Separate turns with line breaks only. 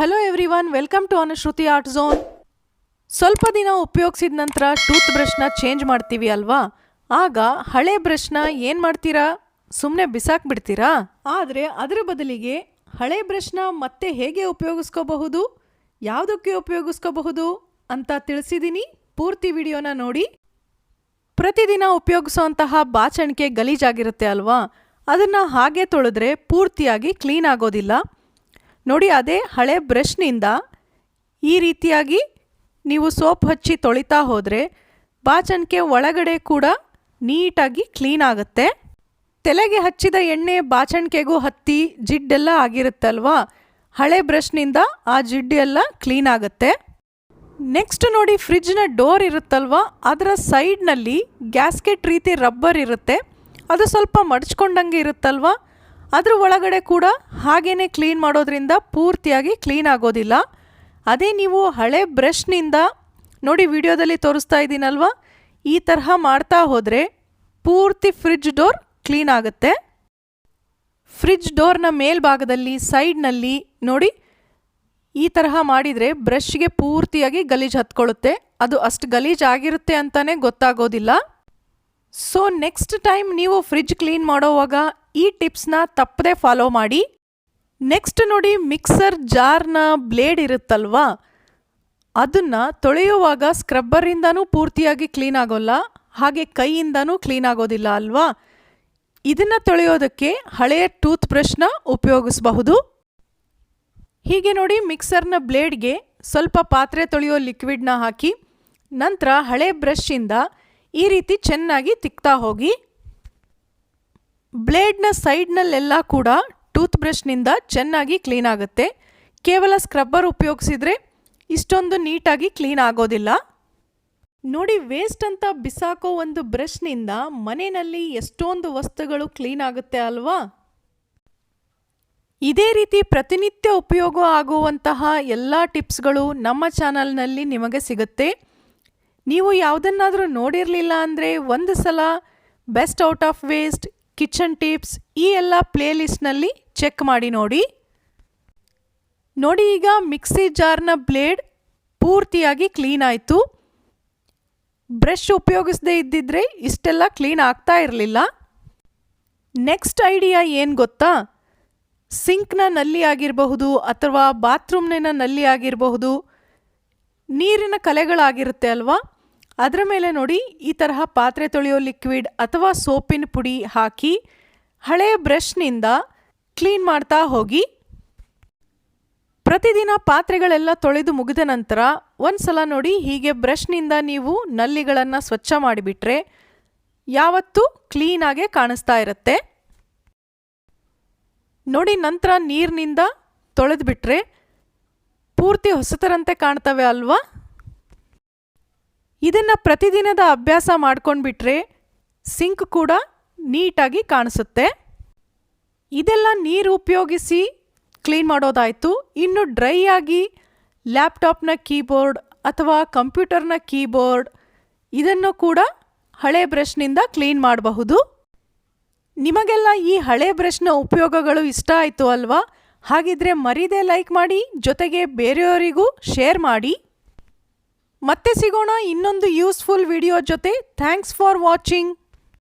Hello everyone welcome to Anushruti art zone ಸ್ವಲ್ಪ ದಿನ ಉಪಯೋಗಿಸಿದ ನಂತರ ಟೂತ್ ಬ್ರಷ್ನ ಚೇಂಜ್ ಮಾಡ್ತೀವಿ ಅಲ್ವಾ? ಆಗ ಹಳೆ ಬ್ರಷ್ನ ಏನು ಮಾಡ್ತೀರಾ? ಸುಮ್ಮನೆ ಬಿಸಾಕ್ಬಿಡ್ತೀರಾ? ಆದರೆ ಅದರ ಬದಲಿಗೆ ಹಳೆ ಬ್ರಷ್ನ ಮತ್ತೆ ಹೇಗೆ ಉಪಯೋಗಿಸ್ಕೋಬಹುದು? ಯಾವುದಕ್ಕೆ ಉಪಯೋಗಿಸ್ಕೋಬಹುದು ಅಂತ ತಿಳಿಸಿದ್ದೀನಿ ಪೂರ್ತಿ ವಿಡಿಯೋನ ನೋಡಿ. ಪ್ರತಿದಿನ ಉಪಯೋಗಿಸುವಂತಹ ಬಾಚಣಿಕೆ ಗಲೀಜಾಗಿರುತ್ತೆ ಅಲ್ವಾ? ಅದನ್ನು ಹಾಗೆ ತೊಳೆದ್ರೆ ಪೂರ್ತಿಯಾಗಿ ಕ್ಲೀನ್ ಆಗೋದಿಲ್ಲ. ನೋಡಿ ಅದೇ ಹಳೆ ಬ್ರಷ್ನಿಂದ ಈ ರೀತಿಯಾಗಿ ನೀವು ಸೋಪ್ ಹಚ್ಚಿ ತೊಳಿತಾ ಹೋದರೆ ಬಾಚಣಿಕೆ ಒಳಗಡೆ ಕೂಡ ನೀಟಾಗಿ ಕ್ಲೀನ್ ಆಗುತ್ತೆ. ತಲೆಗೆ ಹಚ್ಚಿದ ಎಣ್ಣೆ ಬಾಚಣಿಕೆಗೂ ಹತ್ತಿ ಜಿಡ್ಡೆಲ್ಲ ಆಗಿರುತ್ತಲ್ವಾ? ಹಳೆ ಬ್ರಷ್ನಿಂದ ಆ ಜಿಡ್ಡೆಲ್ಲ ಕ್ಲೀನ್ ಆಗುತ್ತೆ. ನೆಕ್ಸ್ಟ್ ನೋಡಿ ಫ್ರಿಜ್ನ ಡೋರ್ ಇರುತ್ತಲ್ವಾ? ಅದರ ಸೈಡ್ನಲ್ಲಿ ಗ್ಯಾಸ್ಕೆಟ್ ರೀತಿ ರಬ್ಬರ್ ಇರುತ್ತೆ. ಅದು ಸ್ವಲ್ಪ ಮಡಚ್ಕೊಂಡಂಗೆ ಇರುತ್ತಲ್ವಾ? ಅದ್ರ ಒಳಗಡೆ ಕೂಡ ಹಾಗೇ ಕ್ಲೀನ್ ಮಾಡೋದ್ರಿಂದ ಪೂರ್ತಿಯಾಗಿ ಕ್ಲೀನ್ ಆಗೋದಿಲ್ಲ. ಅದೇ ನೀವು ಹಳೆ ಬ್ರಷ್ನಿಂದ ನೋಡಿ ವಿಡಿಯೋದಲ್ಲಿ ತೋರಿಸ್ತಾ ಇದ್ದೀನಲ್ವ? ಈ ತರಹ ಮಾಡ್ತಾ ಹೋದರೆ ಪೂರ್ತಿ ಫ್ರಿಜ್ ಡೋರ್ ಕ್ಲೀನ್ ಆಗುತ್ತೆ. ಫ್ರಿಜ್ ಡೋರ್ನ ಮೇಲ್ಭಾಗದಲ್ಲಿ ಸೈಡ್ನಲ್ಲಿ ನೋಡಿ ಈ ತರಹ ಮಾಡಿದರೆ ಬ್ರಷ್ಗೆ ಪೂರ್ತಿಯಾಗಿ ಗಲೀಜು ಹತ್ಕೊಳ್ಳುತ್ತೆ. ಅದು ಅಷ್ಟು ಗಲೀಜು ಆಗಿರುತ್ತೆ ಅಂತಲೇ ಗೊತ್ತಾಗೋದಿಲ್ಲ. ಸೊ ನೆಕ್ಸ್ಟ್ ಟೈಮ್ ನೀವು ಫ್ರಿಜ್ ಕ್ಲೀನ್ ಮಾಡೋವಾಗ ಈ ಟಿಪ್ಸ್ನ ತಪ್ಪದೆ ಫಾಲೋ ಮಾಡಿ. ನೆಕ್ಸ್ಟ್ ನೋಡಿ ಮಿಕ್ಸರ್ ಜಾರ್ನ ಬ್ಲೇಡ್ ಇರುತ್ತಲ್ವಾ? ಅದನ್ನು ತೊಳೆಯುವಾಗ ಸ್ಕ್ರಬ್ಬರಿಂದನೂ ಪೂರ್ತಿಯಾಗಿ ಕ್ಲೀನ್ ಆಗೋಲ್ಲ, ಹಾಗೆ ಕೈಯಿಂದನೂ ಕ್ಲೀನ್ ಆಗೋದಿಲ್ಲ ಅಲ್ವಾ? ಇದನ್ನು ತೊಳೆಯೋದಕ್ಕೆ ಹಳೆಯ ಟೂತ್ ಬ್ರಷ್ನ ಉಪಯೋಗಿಸಬಹುದು. ಹೀಗೆ ನೋಡಿ ಮಿಕ್ಸರ್ನ ಬ್ಲೇಡ್ಗೆ ಸ್ವಲ್ಪ ಪಾತ್ರೆ ತೊಳೆಯೋ ಲಿಕ್ವಿಡ್ನ ಹಾಕಿ, ನಂತರ ಹಳೆ ಬ್ರಷ್ಷಿಂದ ಈ ರೀತಿ ಚೆನ್ನಾಗಿ ತಿಕ್ತಾ ಹೋಗಿ. ಬ್ಲೇಡ್ನ ಸೈಡ್ನಲ್ಲೆಲ್ಲ ಕೂಡ ಟೂತ್ ಬ್ರಷ್ನಿಂದ ಚೆನ್ನಾಗಿ ಕ್ಲೀನ್ ಆಗುತ್ತೆ. ಕೇವಲ ಸ್ಕ್ರಬ್ಬರ್ ಉಪಯೋಗಿಸಿದ್ರೆ ಇಷ್ಟೊಂದು ನೀಟಾಗಿ ಕ್ಲೀನ್ ಆಗೋದಿಲ್ಲ. ನೋಡಿ, ವೇಸ್ಟ್ ಅಂತ ಬಿಸಾಕೋ ಒಂದು ಬ್ರಷ್ನಿಂದ ಮನೆಯಲ್ಲಿ ಎಷ್ಟೊಂದು ವಸ್ತುಗಳು ಕ್ಲೀನ್ ಆಗುತ್ತೆ ಅಲ್ವಾ? ಇದೇ ರೀತಿ ಪ್ರತಿನಿತ್ಯ ಉಪಯೋಗ ಆಗುವಂತಹ ಎಲ್ಲ ಟಿಪ್ಸ್ಗಳು ನಮ್ಮ ಚಾನಲ್ನಲ್ಲಿ ನಿಮಗೆ ಸಿಗುತ್ತೆ. ನೀವು ಯಾವುದನ್ನಾದರೂ ನೋಡಿರಲಿಲ್ಲ ಅಂದರೆ ಒಂದು ಸಲ best out of waste kitchen tips ಈ ಎಲ್ಲ ಪ್ಲೇಲಿಸ್ಟ್ನಲ್ಲಿ ಚೆಕ್ ಮಾಡಿ ನೋಡಿ. ನೋಡಿ ಈಗ ಮಿಕ್ಸಿ ಜಾರ್ನ ಬ್ಲೇಡ್ ಪೂರ್ತಿಯಾಗಿ ಕ್ಲೀನ್ ಆಯಿತು. ಬ್ರಷ್ ಉಪಯೋಗಿಸದೇ ಇದ್ದಿದ್ರೆ ಇಷ್ಟೆಲ್ಲ ಕ್ಲೀನ್ ಆಗ್ತಾ ಇರಲಿಲ್ಲ. ನೆಕ್ಸ್ಟ್ ಐಡಿಯಾ ಏನು ಗೊತ್ತಾ? ಸಿಂಕ್ನ ನಲ್ಲಿ ಆಗಿರಬಹುದು ಅಥವಾ ಬಾತ್ರೂಮ್ನ ನಲ್ಲಿ ಆಗಿರಬಹುದು. ನೀರಿನ ಕಲೆಗಳಾಗಿರುತ್ತೆ ಅಲ್ವಾ? ಅದರ ಮೇಲೆ ನೋಡಿ, ಈ ತರಹ ಪಾತ್ರೆ ತೊಳೆಯೋ ಲಿಕ್ವಿಡ್ ಅಥವಾ ಸೋಪಿನ ಪುಡಿ ಹಾಕಿ ಹಳೆಯ ಬ್ರಷ್ನಿಂದ ಕ್ಲೀನ್ ಮಾಡ್ತಾ ಹೋಗಿ. ಪ್ರತಿದಿನ ಪಾತ್ರೆಗಳೆಲ್ಲ ತೊಳೆದು ಮುಗಿದ ನಂತರ ಒಂದು ಸಲ ನೋಡಿ ಹೀಗೆ ಬ್ರಷ್ನಿಂದ ನೀವು ನಲ್ಲಿಗಳನ್ನು ಸ್ವಚ್ಛ ಮಾಡಿಬಿಟ್ರೆ, ಯಾವತ್ತೂ ಕ್ಲೀನಾಗೆ ಕಾಣಿಸ್ತಾ ಇರುತ್ತೆ. ನೋಡಿ ನಂತರ ನೀರಿನಿಂದ ತೊಳೆದ್ಬಿಟ್ರೆ, ಪೂರ್ತಿ ಹೊಸತರಂತೆ ಕಾಣ್ತವೆ ಅಲ್ವಾ? ಇದನ್ನು ಪ್ರತಿದಿನದ ಅಭ್ಯಾಸ ಮಾಡ್ಕೊಂಡ್ಬಿಟ್ರೆ ಸಿಂಕ್ ಕೂಡ ನೀಟಾಗಿ ಕಾಣಿಸುತ್ತೆ. ಇದೆಲ್ಲ ನೀರು ಉಪಯೋಗಿಸಿ ಕ್ಲೀನ್ ಮಾಡೋದಾಯಿತು. ಇನ್ನು ಡ್ರೈ ಆಗಿ ಲ್ಯಾಪ್ಟಾಪ್ನ ಕೀಬೋರ್ಡ್ ಅಥವಾ ಕಂಪ್ಯೂಟರ್ನ ಕೀಬೋರ್ಡ್ ಇದನ್ನು ಕೂಡ ಹಳೆ ಬ್ರಷ್ನಿಂದ ಕ್ಲೀನ್ ಮಾಡಬಹುದು. ನಿಮಗೆಲ್ಲ ಈ ಹಳೆ ಬ್ರಷ್ನ ಉಪಯೋಗಗಳು ಇಷ್ಟ ಆಯಿತು ಅಲ್ವಾ? ಹಾಗಿದ್ರೆ ಮರೀದೆ ಲೈಕ್ ಮಾಡಿ, ಜೊತೆಗೆ ಬೇರೆಯವರಿಗೂ ಶೇರ್ ಮಾಡಿ. ಮತ್ತೆ ಸಿಗೋಣ ಇನ್ನೊಂದು ಯೂಸ್ಫುಲ್ ವಿಡಿಯೋ ಜೊತೆ. Thanks for watching